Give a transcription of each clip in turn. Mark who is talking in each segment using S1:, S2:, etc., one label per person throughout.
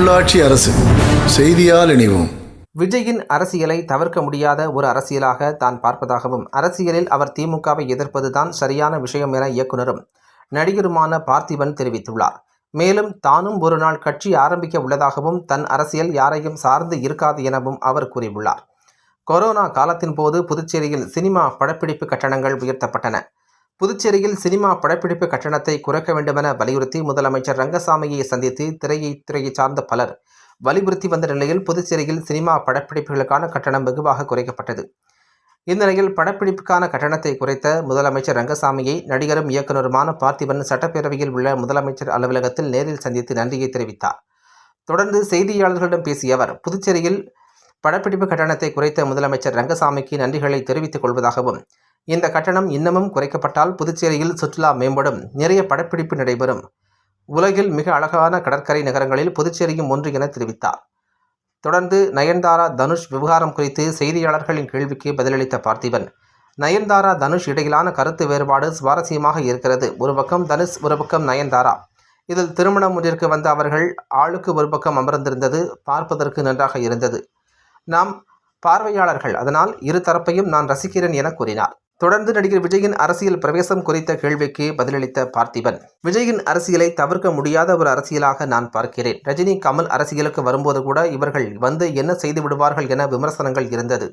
S1: உள்ளாட்சி அரசு செய்தியால் இணைவோம்.
S2: விஜயின் அரசியலை தவிர்க்க முடியாத ஒரு அரசியலாக தான் பார்ப்பதாகவும் அரசியலில் அவர் திமுகவை எதிர்ப்பதுதான் சரியான விஷயம் என இயக்குனரும் நடிகருமான பார்த்திபன் தெரிவித்துள்ளார். மேலும் தானும் ஒரு நாள் கட்சி ஆரம்பிக்க உள்ளதாகவும் தன் அரசியல் யாரையும் சார்ந்து இருக்காது எனவும் அவர் கூறியுள்ளார். கொரோனா காலத்தின் போது புதுச்சேரியில் சினிமா படப்பிடிப்பு கட்டணங்கள் உயர்த்தப்பட்டன. புதுச்சேரியில் சினிமா படப்பிடிப்பு கட்டணத்தை குறைக்க வேண்டுமென வலியுறுத்தி முதலமைச்சர் ரங்கசாமியை சந்தித்து திரையை துறையை சார்ந்த பலர் வலியுறுத்தி வந்த நிலையில் புதுச்சேரியில் சினிமா படப்பிடிப்புகளுக்கான கட்டணம் வெகுவாக குறைக்கப்பட்டது. இந்நிலையில் படப்பிடிப்புக்கான கட்டணத்தை குறைத்த முதலமைச்சர் ரங்கசாமியை நடிகரும் இயக்குனருமான பார்த்திபன் சட்டப்பேரவையில் உள்ள முதலமைச்சர் அலுவலகத்தில் நேரில் சந்தித்து நன்றியை தெரிவித்தார். தொடர்ந்து செய்தியாளர்களிடம் பேசிய அவர் புதுச்சேரியில் படப்பிடிப்பு கட்டணத்தை குறைத்த முதலமைச்சர் ரங்கசாமிக்கு நன்றிகளை தெரிவித்துக் கொள்வதாகவும் இந்த கட்டணம் இன்னமும் குறைக்கப்பட்டால் புதுச்சேரியில் சுற்றுலா மேம்படும். நிறைய படப்பிடிப்பு நடைபெறும். உலகில் மிக அழகான கடற்கரை நகரங்களில் புதுச்சேரியும் ஒன்று என தெரிவித்தார். தொடர்ந்து நயன்தாரா தனுஷ் விவகாரம் குறித்து செய்தியாளர்களின் கேள்விக்கு பதிலளித்த பார்த்திபன் நயன்தாரா தனுஷ் இடையிலான கருத்து வேறுபாடு சுவாரஸ்யமாக இருக்கிறது. ஒரு பக்கம் தனுஷ் ஒரு பக்கம் நயன்தாரா. இதில் திருமணம் ஒன்றிற்கு வந்த அவர்கள் ஆளுக்கு ஒரு பக்கம் அமர்ந்திருந்தது பார்ப்பதற்கு நன்றாக இருந்தது. நாம் பார்வையாளர்கள் அதனால் இரு தரப்பையும் நான் ரசிக்கிறேன் என கூறினார். தொடர்ந்து நடிகர் விஜயின் அரசியல் பிரவேசம் குறித்த கேள்விக்கு பதிலளித்த பார்த்திபன் விஜயின் அரசியலை தவிர்க்க முடியாத ஒரு அரசியலாக நான் பார்க்கிறேன். ரஜினி கமல் அரசியலுக்கு வரும்போது கூட இவர்கள் வந்து என்ன செய்து விடுவார்கள் என விமர்சனங்கள் இருந்தது.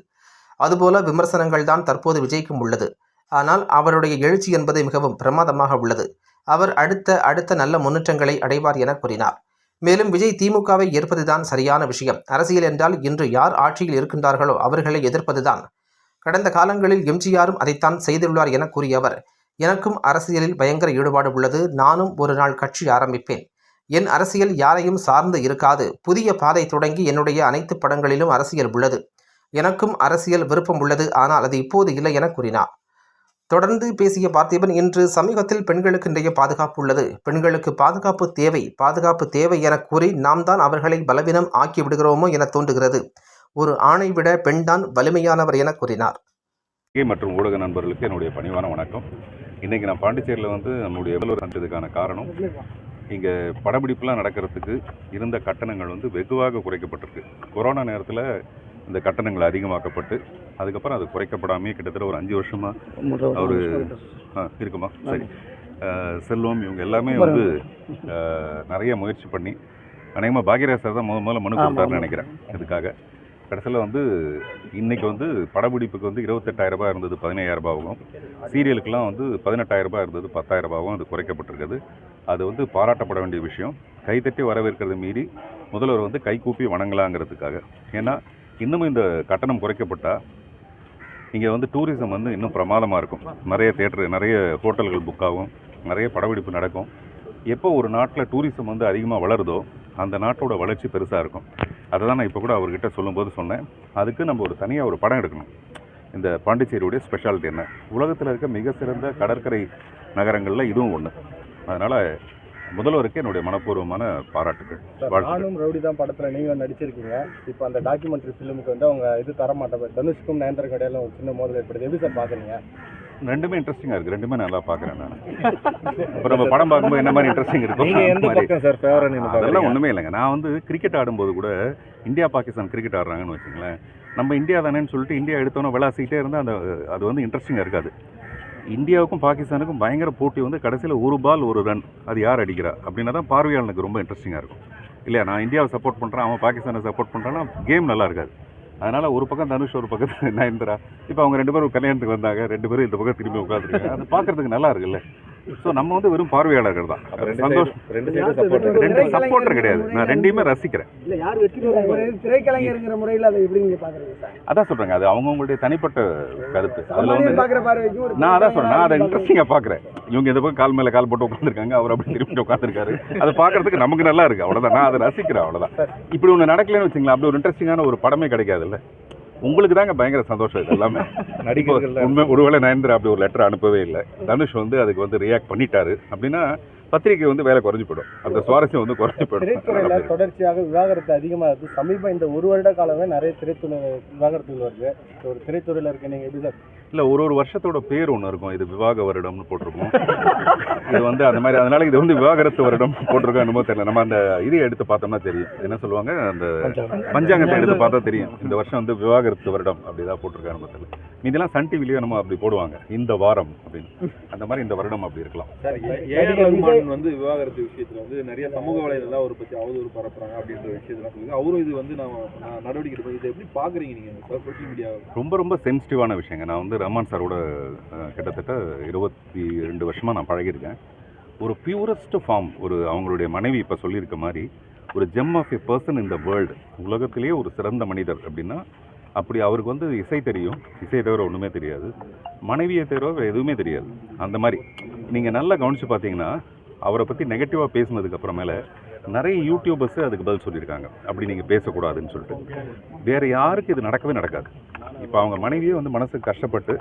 S2: அதுபோல விமர்சனங்கள் தான் தற்போது விஜய்க்கும் உள்ளது. ஆனால் அவருடைய எழுச்சி என்பது மிகவும் பிரமாதமாக உள்ளது. அவர் அடுத்த அடுத்த நல்ல முன்னேற்றங்களை அடைவார் என கூறினார். மேலும் விஜய் திமுகவை ஏற்பதுதான் சரியான விஷயம். அரசியல் என்றால் இன்று யார் ஆட்சியில் இருக்கின்றார்களோ அவர்களை எதிர்ப்பதுதான். கடந்த காலங்களில் எம்ஜிஆரும் அதைத்தான் செய்துள்ளார் என கூறிய அவர் எனக்கும் அரசியலில் பயங்கர ஈடுபாடு உள்ளது. நானும் ஒரு நாள் கட்சி ஆரம்பிப்பேன். என் அரசியல் யாரையும் சார்ந்து இருக்காது. புதிய பாதை தொடங்கி என்னுடைய அனைத்து படங்களிலும் அரசியல் உள்ளது. எனக்கும் அரசியல் விருப்பம் உள்ளது. ஆனால் அது இப்போது இல்லை என கூறினார். தொடர்ந்து பேசிய பார்த்திபன் இன்று சமீபத்தில் பெண்களுக்கு நிறைய பாதுகாப்பு உள்ளது. பெண்களுக்கு பாதுகாப்பு தேவை. பாதுகாப்பு தேவை என கூறி நாம் தான் அவர்களை பலவீனம் ஆக்கி விடுகிறோமோ என தோன்றுகிறது. ஒரு ஆணை விட பெண்தான் வலிமையானவர் என கூறினார்.
S3: மற்றும் ஊடக நண்பர்களுக்கு என்னுடைய பணிவான வணக்கம். இன்றைக்கி நான் பாண்டிச்சேரியில் வந்து நம்முடைய முதல்வர் சந்தித்ததுக்கான காரணம் இங்கே படப்பிடிப்புலாம் நடக்கிறதுக்கு இருந்த கட்டணங்கள் வந்து வெகுவாக குறைக்கப்பட்டிருக்கு. கொரோனா நேரத்தில் இந்த கட்டணங்கள் அதிகமாக்கப்பட்டு அதுக்கப்புறம் அது குறைக்கப்படாமே கிட்டத்தட்ட ஒரு அஞ்சு வருஷமாக அவர் இருக்குமா? சரி. செல்வம் இவங்க எல்லாமே வந்து நிறைய முயற்சி பண்ணி அநேகமாக பாக்யராஜ் சார் தான் முத முதல்ல மனு கொடுத்தாருன்னு நினைக்கிறேன். இதுக்காக. கடைசியில் வந்து இன்றைக்கி வந்து படப்பிடிப்புக்கு வந்து இருபத்தெட்டாயிரரூபா இருந்தது பதினையாயிரரூபாவும் சீரியலுக்கெலாம் வந்து பதினெட்டாயிரரூபா இருந்தது பத்தாயிரரூபாவும் அது குறைக்கப்பட்டிருக்குது. அது வந்து பாராட்டப்பட வேண்டிய விஷயம். கைத்தட்டி வரவேற்கிறது மீறி முதல்வர் வந்து கைகூப்பி வணங்கலாங்கிறதுக்காக. ஏன்னா இன்னமும் இந்த கட்டணம் குறைக்கப்பட்டால் இங்கே வந்து டூரிசம் வந்து இன்னும் பிரமாதமாக இருக்கும். நிறைய தேட்டரு நிறைய ஹோட்டல்கள் புக் ஆகும். நிறைய படப்பிடிப்பு நடக்கும். எப்போ ஒரு நாட்டில் டூரிசம் வந்து அதிகமாக வளருதோ அந்த நாட்டோட வளர்ச்சி பெருசாக இருக்கும். அதை தான் நான் இப்போ கூட அவர்கிட்ட சொல்லும்போது சொன்னேன். அதுக்கு நம்ம ஒரு தனியாக ஒரு படம் எடுக்கணும். இந்த பாண்டிச்சேரியுடைய ஸ்பெஷாலிட்டி என்ன? உலகத்தில் இருக்க மிக சிறந்த கடற்கரை நகரங்களில் இதுவும் ஒன்று அதனால் முதல்வருக்கு என்னுடைய மனப்பூர்வமான பாராட்டுகள்
S4: நானும் ரவுடி தான் படத்துல நீங்க நடிச்சிருக்கீங்க. இப்போ அந்த டாக்குமெண்ட்ரி ஃபிலிமுக்கு வந்து அவங்க இது தர மாட்டாங்க தனுஷ்க்கும் நயன்தர கடையில ஒரு சின்ன மோதல் ஏற்படுது. எப்படி சார் பாக்குறீங்க?
S3: ரெண்டுமே இன்ட்ரெஸ்டிங்காக இருக்குது ரெண்டுமே நல்லா பார்க்குறேன் நான். இப்போ நம்ம படம் பார்க்கும்போது என்ன மாதிரி இன்ட்ரெஸ்டிங் இருக்கும் அதெல்லாம் ஒன்றுமே இல்லைங்க. நான் வந்து கிரிக்கெட் ஆடும்போது கூட இந்தியா பாகிஸ்தான் கிரிக்கெட் ஆடுறாங்கன்னு வச்சுங்களேன் நம்ம இந்தியா தானேன்னு சொல்லிட்டு இந்தியா எடுத்தோன்னே விளாசிக்கிட்டே இருந்தால் அந்த அது வந்து இன்ட்ரெஸ்டிங்காக இருக்காது. இந்தியாவுக்கும் பாகிஸ்தானுக்கும் பயங்கர போட்டி வந்து கடைசியில் ஒரு பால் ஒரு ரன் அது யார் அடிக்கிறா? அப்படின்னா தான் பார்வையாளனுக்கு ரொம்ப இன்ட்ரெஸ்டிங்காக இருக்கும். இல்லையா? நான் இந்தியாவை சப்போர்ட் பண்ணுறேன் அவன் பாகிஸ்தானை சப்போர்ட் பண்ணுறான்னா கேம் நல்லா இருக்காது. அதனால் ஒரு பக்கம் தனுஷ் ஒரு பக்கத்தில் நயன்தரா. இப்போ அவங்க ரெண்டு பேரும் கல்யாணத்துக்கு வந்தாங்க. ரெண்டு பேரும் இந்த பக்கம் திரும்பி உட்காந்துருக்காங்க அது பார்க்குறதுக்கு நல்லா இருக்குல்ல? ஸோ நம்ம வந்து வெறும் பார்வையாளர்கள் தான். சந்தோஷம்
S4: ரெண்டு சைடு சப்போர்ட்
S3: ரெண்டு சப்போர்ட்டர் கிடையாது. நான் ரெண்டையுமே ரசிக்கிறேன்.
S5: இல்ல யார் திரைக்கலைஞருங்கிற முறையில் அதை எப்படி நீங்க பாக்குறீங்க சார்?
S3: அதான் சொல்றேங்க. அது அவங்கவுங்களுடைய தனிப்பட்ட கருத்து. அதுல வந்து நான் அதான் சொல்றேன். நான் அதை இன்ட்ரெஸ்டிங்காக பார்க்குறேன் இவங்க இந்த பக்கம் கால் மேல கால் போட்டு உட்காந்துருக்காங்க அவர் அப்படி திரும்பி உட்காந்துருக்காரு அதை பார்க்கறதுக்கு நமக்கு நல்லா இருக்கு. அவ்வளவுதான். நான் அதை ரசிக்கிறேன். அவ்வளவுதான். இப்படி ஒன்று நடக்கலைன்னு வச்சுங்களேன். அப்படி ஒரு இன்ட்ரெஸ்டிங்கான ஒரு படமே கிடைக்காதுல்ல. உங்களுக்கு தாங்க பயங்கர சந்தோஷம் இது எல்லாமே
S4: நடிகர்கள்
S3: உண்மை ஒருவேளை நயன்தரா அப்படி ஒரு லெட்டர் அனுப்பவே இல்லை. தனுஷ் வந்து அதுக்கு வந்து ரியாக்ட் பண்ணிட்டாரு. அப்படின்னா பத்திரிக்கை வந்து வேலை குறைஞ்சு போயிடும் அந்த சுவாரஸ்யம் வந்து குறைஞ்சு
S4: திரைத்துறையில
S3: போயிடும்
S4: தொடர்ச்சியாக விவாகரத்து அதிகமாக இருக்கு. சமீபம் இந்த ஒரு வருட காலமே நிறைய திரைத்துறை விவாகரத்துகள் வருது. ஒரு திரைத்துறையில இருக்க நீங்க எப்படி சார்?
S3: இல்ல ஒரு ஒரு வருஷத்தோட பேர் ஒன்று இருக்கும். இது விவாக வருடம்னு போட்டிருக்கோம். இது வந்து அந்த மாதிரி. அதனால இது வந்து விவாகரத்து வருடம் போட்டிருக்கோம் என்னமோ தெரியல. நம்ம அந்த இதை எடுத்து பார்த்தோம்னா தெரியும். என்ன சொல்லுவாங்க? அந்த பஞ்சாங்கத்தை. எடுத்து பார்த்தா தெரியும். இந்த வருஷம் வந்து விவாகரத்து வருடம் அப்படிதான் போட்டிருக்காங்க நம்ம தெரியல. மீதெல்லாம் சன் டிவிலேயே நம்ம அப்படி போடுவாங்க. இந்த வாரம் அப்படின்னு. அந்த மாதிரி இந்த வருடம் அப்படி இருக்கலாம்.
S6: ரகுமான் வந்து விவாகரத்து விஷயத்துல வந்து நிறைய சமூக வலைதளம் அவரை பத்தி அவதூறு பரப்புறாங்க அப்படின்ற விஷயத்தெல்லாம் சொல்லுங்க அவரும் இது வந்து நான் நடவடிக்கை எடுப்பேன் இதை எப்படி பாக்குறீங்க நீங்க சோஷியல் மீடியா
S3: ரொம்ப ரொம்ப சென்சிட்டிவான விஷயங்க. நான் வந்து ரஹ்மான் சாரோட கிட்டத்தட்ட இருபத்தி ரெண்டு வருஷமாக நான் பழகியிருக்கேன். ஒரு பியூரஸ்ட் ஃபார்ம் ஒரு அவங்களுடைய மனைவி இப்போ சொல்லியிருக்க மாதிரி ஒரு ஜெம் ஆஃப் எ பர்சன் இந்த வேர்ல்டு உலகத்திலேயே ஒரு சிறந்த மனிதர் அப்படின்னா அப்படி அவருக்கு வந்து இசை தெரியும். இசை தவிர ஒன்றுமே தெரியாது. மனைவியை தவிர எதுவுமே தெரியாது. அந்த மாதிரி. நீங்கள் நல்லா கவனித்து பார்த்தீங்கன்னா அவரை பற்றி நெகட்டிவாக பேசுனதுக்கு அப்புறமேல நிறைய யூடியூபர்ஸு அதுக்கு பதில் சொல்லியிருக்காங்க. அப்படி நீங்கள் பேசக்கூடாதுன்னு சொல்லிட்டு. வேறு யாருக்கு இது நடக்கவே நடக்காது. இப்போ அவங்க மனைவியே வந்து மனசுக்கு கஷ்டப்பட்டு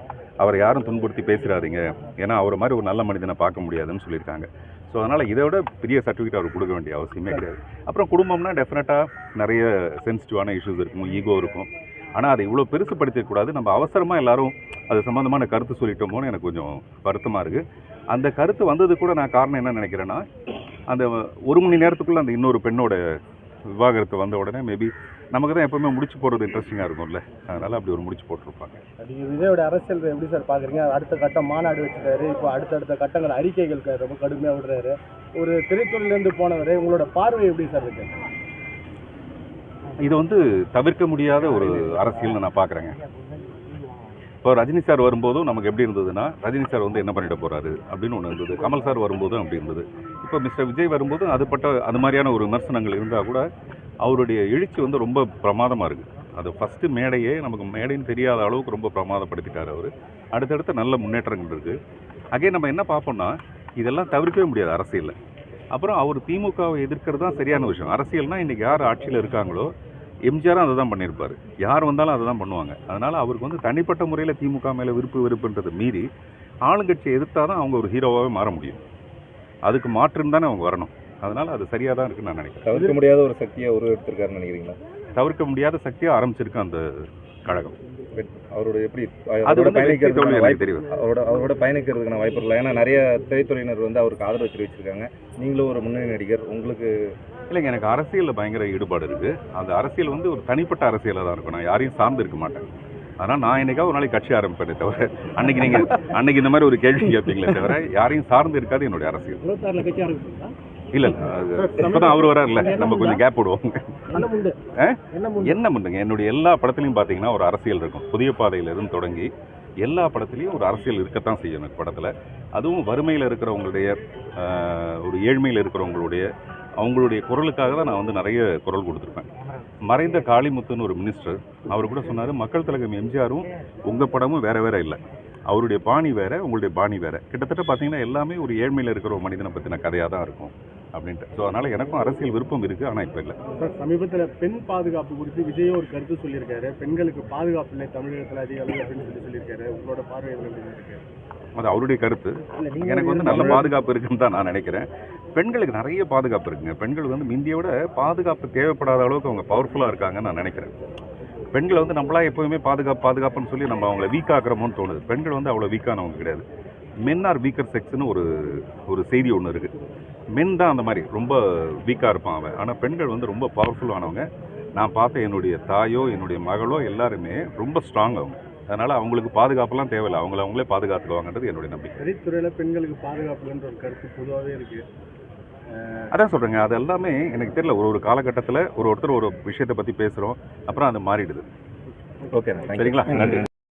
S3: அவரை யாரும் துன்புறுத்தி பேசுகிறாதீங்க ஏன்னா அவரை மாதிரி ஒரு நல்ல மனிதனை பார்க்க முடியாதுன்னு சொல்லியிருக்காங்க. ஸோ அதனால் இதை விட பெரிய சர்டிஃபிகேட் அவர் கொடுக்க வேண்டிய அவசியமே கிடையாது. அப்புறம் குடும்பம்னா டெஃபினட்டாக நிறைய சென்சிட்டிவான இஷ்யூஸ் இருக்கும். ஈகோ இருக்கும். ஆனால் அதை இவ்வளோ பெருசுப்படுத்திடக்கூடாது நம்ம அவசரமாக எல்லாரும் அது சம்மந்தமான கருத்து சொல்லிட்டோமோன்னு எனக்கு கொஞ்சம் வருத்தமாக இருக்குது அந்த கருத்து வந்தது கூட நான் காரணம் என்ன நினைக்கிறேன்னா அந்த ஒரு மணி நேரத்துக்குள்ளே அந்த இன்னொரு பெண்ணோட விவாகரத்து வந்த உடனே மேபி நமக்கு தான் எப்பவுமே முடிச்சு போடுறது இன்ட்ரெஸ்டிங்காக இருக்கும்ல. அதனால் அப்படி ஒரு முடிச்சு போட்டிருப்பாங்க.
S4: நீங்கள் விஜயோட அரசியல் எப்படி சார் பார்க்குறீங்க அடுத்த கட்டம் மாநாடு வச்சுட்டாரு இப்போ அடுத்தடுத்த கட்டங்கள் அறிக்கைகள் ரொம்ப கடுமையாக விடுறாரு. ஒரு திரைத்துறையிலேருந்து போனவர் உங்களோட பார்வை எப்படி சார் இருக்கு?
S3: இது வந்து தவிர்க்க முடியாத ஒரு அரசியல்னு நான் பார்க்குறேங்க இப்போ ரஜினி சார் வரும்போதும் நமக்கு எப்படி இருந்ததுன்னா ரஜினி சார் வந்து என்ன பண்ணிட போறாரு அப்படின்னு ஒன்று இருந்தது. கமல் சார் வரும்போதும் அப்படி இருந்தது. இப்போ மிஸ்டர் விஜய் வரும்போதும் அதுபட்ட அது மாதிரியான ஒரு விமர்சனங்கள் இருந்தால் கூட அவருடைய எழுச்சி வந்து ரொம்ப பிரமாதமாக இருக்குது அது ஃபஸ்ட்டு மேடையே நமக்கு மேடைன்னு தெரியாத அளவுக்கு ரொம்ப பிரமாதப்படுத்திட்டார் அவர். அடுத்தடுத்த நல்ல முன்னேற்றங்கள் இருக்குது அகைன் நம்ம என்ன பார்ப்போம்னா இதெல்லாம் தவிர்க்கவே முடியாது அரசியலில். அப்புறம் அவர் திமுகவை எதிர்க்கிறது தான் சரியான விஷயம். அரசியல்னா இன்றைக்கி யார் ஆட்சியில் இருக்காங்களோ எம்ஜிஆரும் அதை தான் பண்ணியிருப்பார். யார் வந்தாலும் அதை தான் பண்ணுவாங்க. அதனால் அவருக்கு வந்து தனிப்பட்ட முறையில் திமுக மேலே விருப்பு வெறுப்புன்றதை மீறி ஆளுங்கட்சியை எதிர்த்தா தான் அவங்க ஒரு ஹீரோவாகவே மாற முடியும். அதுக்கு மாற்றுன்னு தானே அவங்க வரணும். அதனால் அது சரியாக தான் இருக்குன்னு நான் நினைக்கிறேன்.
S6: தவிர்க்க முடியாத ஒரு சக்தியை உருவெடுத்திருக்காருன்னு நினைக்கிறீங்களா?
S3: தவிர்க்க முடியாத சக்தியாக ஆரம்பிச்சிருக்கு அந்த கழகம்.
S6: அவரோட எப்படி
S3: அது
S6: அவரோட
S3: வந்து வெற்றி தோல்வி
S6: பயணிக்கிறதுக்கான வாய்ப்பு
S3: தெரியும்.
S6: அவரோட அவரோட பயணிக்கிறதுக்கான வாய்ப்பு இல்லை. ஏன்னா நிறைய திரைத்துறையினர் வந்து அவருக்கு ஆதரவு தெரிவிச்சிருக்காங்க. நீங்களும் ஒரு முன்னணி நடிகர். உங்களுக்கு
S3: இல்லைங்க எனக்கு அரசியலில் பயங்கர ஈடுபாடு இருக்குது அந்த அரசியல் வந்து ஒரு தனிப்பட்ட அரசியலாக தான் இருக்கும். நான் யாரையும் சார்ந்து இருக்க மாட்டேன். ஆனால் நான் என்னைக்காவது ஒரு நாளைக்கு கட்சி ஆரம்பிப்பேனே தவிர அன்னைக்கு நீங்கள் அன்னைக்கு இந்த மாதிரி ஒரு கேள்வி கேட்பீங்களே தவிர யாரையும் சார்ந்து இருக்காது என்னுடைய அரசியல். இல்லை இல்லை அது இப்போதான் அவர் வராருல்ல நம்ம கொஞ்சம் கேப் விடுவோம்
S4: என்ன
S3: பண்ணுங்க என்னுடைய எல்லா படத்துலையும் பார்த்தீங்கன்னா ஒரு அரசியல் இருக்கும். புதிய பாதையிலிருந்து தொடங்கி எல்லா படத்துலையும் ஒரு அரசியல் இருக்கத்தான் செய்யும் எனக்கு படத்தில். அதுவும் வறுமையில் இருக்கிறவங்களுடைய ஒரு ஏழ்மையில் இருக்கிறவங்களுடைய அவங்களுடைய குரலுக்காக தான் நான் வந்து நிறைய குரல் கொடுத்துருப்பேன். மறைந்த காளிமுத்துன்னு ஒரு மினிஸ்டர் அவர் கூட சொன்னார் மக்கள் தலைவர் எம்ஜிஆரும் உங்கள் படமும் வேற வேற இல்லை. அவருடைய பாணி வேற உங்களுடைய பாணி வேற. கிட்டத்தட்ட பார்த்தீங்கன்னா எல்லாமே ஒரு ஏழ்மையில் இருக்கிற ஒரு மனிதனை பற்றின கதையாக தான் இருக்கும். அப்படின்ட்டு. ஸோ அதனால் எனக்கும் அரசியல் விருப்பம் இருக்குது ஆனால் இப்போ இல்லை.
S4: சார் சமீபத்தில் பெண் பாதுகாப்பு குறித்து விஜய் ஒரு கருத்து சொல்லியிருக்காரு. பெண்களுக்கு பாதுகாப்பு இல்லை தமிழகத்தில் அதிக அளவு அப்படின்னு சொல்லி சொல்லியிருக்காரு. உங்களோட பார்வை எதுல எப்படி இருக்கு?
S3: அது அவருடைய கருத்து. எனக்கு வந்து நல்ல பாதுகாப்பு இருக்குன்னு தான் நான் நினைக்கிறேன். பெண்களுக்கு நிறைய பாதுகாப்பு இருக்குங்க. பெண்கள் வந்து முந்தியை விட பாதுகாப்பு தேவைப்படாத அளவுக்கு அவங்க பவர்ஃபுல்லாக இருக்காங்கன்னு நான் நினைக்கிறேன். பெண்களை வந்து நம்மளா எப்போவுமே பாதுகாப்பு பாதுகாப்புன்னு சொல்லி நம்ம அவங்கள வீக் ஆக்குறோமோன்னு தோணுது. பெண்கள் வந்து அவ்வளோ வீக்கானவங்க கிடையாது. மென் ஆர் வீக்கர் செக்ஸ்னு ஒரு ஒரு செய்தி ஒன்று இருக்குது மென் தான் அந்த மாதிரி. ரொம்ப வீக்காக இருப்பான் அவன். ஆனால் பெண்கள் வந்து ரொம்ப பவர்ஃபுல்லானவங்க நான் பார்த்த என்னுடைய தாயோ என்னுடைய மகளோ எல்லாருமே ரொம்ப ஸ்ட்ராங் அவங்க. அதனால் அவங்களுக்கு பாதுகாப்புலாம் தேவையில்லை. அவங்கள அவங்களே பாதுகாத்துக்குவாங்கன்றது என்னுடைய நம்பிக்கை.
S4: திரைத்துறையில் பெண்களுக்கு பாதுகாப்பு இல்லைன்ற ஒரு கருத்து பொதுவாகவே இருக்கு.
S3: அதான் சொல்கிறேங்க அது எல்லாமே எனக்கு தெரியல. ஒரு ஒரு காலகட்டத்தில் ஒரு ஒருத்தர் ஒரு விஷயத்தை பற்றி பேசுகிறோம் அப்புறம் அது மாறிடுது.
S6: ஓகே.
S3: சரிங்களா? நன்றி.